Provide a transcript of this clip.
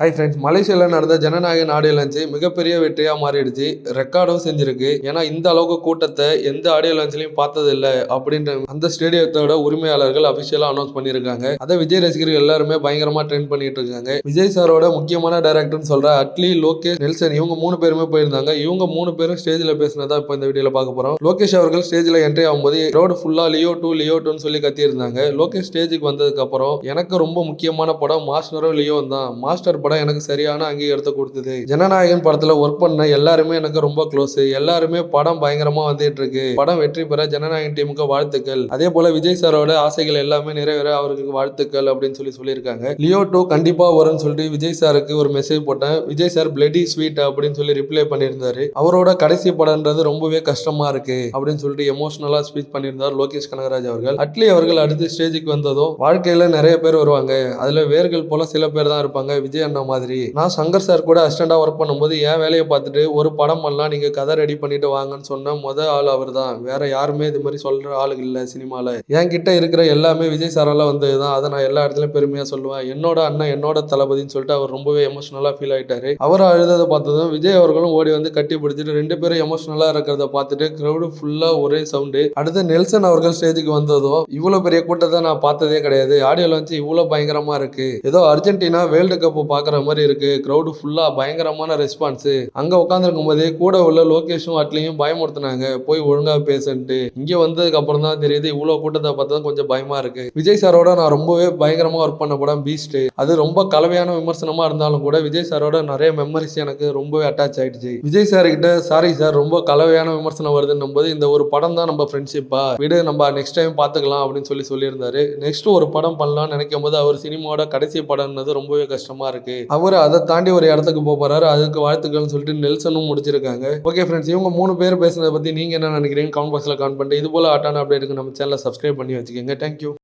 Hi friends மலேசியாவில் நடந்த ஜனநாயக நாடு லஞ்சு மிகப்பெரிய வெற்றியாக மாறிடுச்சு. ரெக்கார்டும் செஞ்சிருக்கு. ஏன்னா இந்த அளவுக்கு கூட்டத்தை எந்த ஆடியோ லான்ச்லையும் பார்த்ததில்ல அப்படின்ற அந்த ஸ்டேடியத்தோட உரிமையாளர்கள் அபிஷியலாக அனௌன்ஸ் பண்ணியிருக்காங்க. அதை விஜய் ரசிகர்கள் எல்லாருமே பயங்கரமாக ட்ரெண்ட் பண்ணிட்டு இருக்காங்க. விஜய் சாரோட முக்கியமான டைரக்டர்னு சொல்ற அட்லி லோகேஷ் நெல்சன் இவங்க மூணு பேருமே போயிருந்தாங்க. இவங்க மூணு பேரும் ஸ்டேஜில் பேசினதா இப்போ இந்த வீடியோவில் பார்க்க போகிறோம் லோகேஷ் அவர்கள் ஸ்டேஜில் என்ட்ரி ஆகும்போது ரோடு ஃபுல்லாக லியோ டூ லியோ டூன்னு சொல்லி கத்தியிருந்தாங்க. லோகேஷ் ஸ்டேஜுக்கு வந்ததுக்கு அப்புறம் எனக்கு ரொம்ப முக்கியமான படம் மாஸ்டரும் லியோ தான். மாஸ்டர் படம் எனக்கு சரியான அங்கீகாரத்தை கொடுத்தது. ஜனநாயகன் படத்துல ஒர்க் பண்ண எல்லாருமே எனக்கு ரொம்ப க்ளோஸ் எல்லாருமே படம் பயங்கரமா வந்துட்டு இருக்கு. படம் வெற்றி பெற ஜனநாயகன் டீமுக்கு வாழ்த்துக்கள். அதே போல விஜய் சாரோட ஆசைகள் எல்லாமே நிறைவேற அவருக்கு வாழ்த்துக்கள் அப்படின்னு சொல்லி சொல்லியிருக்காங்க. லியோ டூ கண்டிப்பா வரும்னு சொல்லிட்டு விஜய் சாருக்கு ஒரு மெசேஜ் போட்டேன். விஜய் சார் பிளடி ஸ்வீட் அப்படின்னு சொல்லி ரிப்ளை பண்ணியிருந்தாரு. அவரோட கடைசி படம்ன்றது ரொம்பவே கஷ்டமா இருக்கு அப்படின்னு சொல்லிட்டு எமோஷனலா ஸ்பீச் பண்ணியிருந்தார் லோகேஷ் கனகராஜ் அவர்கள். அட்லி அவர்கள் அடுத்த ஸ்டேஜுக்கு வந்ததும் வாழ்க்கையில நிறைய பேர் வருவாங்க. அதுல வேர்கள் போல சில பேர் தான் இருப்பாங்க. விஜய் அண்ணா மாதிரி. நான் சங்கர் சார் கூட அசிஸ்டண்டாக ஒர்க் பண்ணும்போது என் வேலையை பார்த்துட்டு ஒரு படம் பண்ணலாம் நீங்கள் கதை ரெடி பண்ணிட்டு வாங்கன்னு சொன்ன முத ஆள் அவர் தான் வேற யாருமே இது மாதிரி சொல்கிற ஆளுங்க இல்ல என் என்கிட்ட இருக்கிற எல்லாமே விஜய் சாரால வந்தது தான் அதை நான் எல்லா இடத்துலையும் பெருமையாக சொல்லுவேன். என்னோட அண்ணன் என்னோட தளபதின்னு சொல்லிட்டு அவர் ரொம்பவே எமோஷனலாக ஃபீல் ஆகிட்டாரு அவர் அழுததை பார்த்ததும் விஜய் அவர்களும் ஓடி வந்து கட்டி பிடிச்சிட்டு ரெண்டு பேரும் எமோஷனலாக இருக்கிறத பார்த்துட்டு க்ரௌடு ஃபுல்லாக ஒரே சவுண்டு அடுத்து நெல்சன் அவர்கள் ஸ்டேஜுக்கு வந்ததும் இவ்வளோ பெரிய கூட்டத்தை நான் பார்த்ததே கிடையாது. ஆடியோ வந்து இவ்வளோ பயங்கரமாக இருக்கு. ஏதோ அர்ஜென்டினா வேர்ல்டு கப் பார்க்குற மாதிரி இருக்கு. க்ரௌடு ஃபுல்லாக பயங்கரமான ரெஸ்பான்ஸு அங்கே உட்காந்துருக்கும் போதே கூட உள்ள லோகேஷும் அட்லியும் பயமுறுத்துனாங்க. போய் ஒழுங்காக பேசன்ட்டு. இங்கே வந்ததுக்கு அப்புறம் தான் தெரியுது இவ்வளோ கூட்டத்தை பார்த்தா கொஞ்சம் பயமாக இருக்குது விஜய் சாரோட நான் ரொம்பவே பயங்கரமாக ஒர்க் பண்ண படம் பீஸ்ட்டு அது ரொம்ப கலவையான விமர்சனமாக இருந்தாலும் கூட விஜய் சாரோட நிறைய மெமரிஸ் எனக்கு ரொம்பவே அட்டாச் ஆகிடுச்சு விஜய் சார்கிட்ட சாரி சார் ரொம்ப கலவையான விமர்சனம் வருதுன்னும் போது இந்த ஒரு படம் தான் நம்ம ஃப்ரெண்ட்ஷிப்பா விடு நம்ம நெக்ஸ்ட் டைம் பார்த்துக்கலாம் அப்படின்னு சொல்லி சொல்லியிருந்தாரு. நெக்ஸ்ட் ஒரு படம் பண்ணலாம்னு நினைக்கும் போது அவர் சினிமாவோட கடைசி படம்னது ரொம்பவே கஷ்டமாக இருக்கு. அவர் அதை தாண்டி ஒரு இடத்துக்கு போக போறாரு. அதுக்கு வாழ்த்துக்கள்னு சொல்லிட்டு நெல்சனும் முடிச்சிருக்காங்க. ஓகே ஃப்ரெண்ட்ஸ் இவங்க மூணு பேர் பேசுனதை பத்தி நீங்க என்ன நினைக்கிறீங்க கமெண்ட் பாக்ஸ்ல கமெண்ட் பண்ணிட்டு இது போல ஆட்டான அப்டேட்டுக்கு நம்ம சேனலை சப்ஸ்கிரைப் பண்ணி வச்சுக்கோங்க. தேங்க்யூ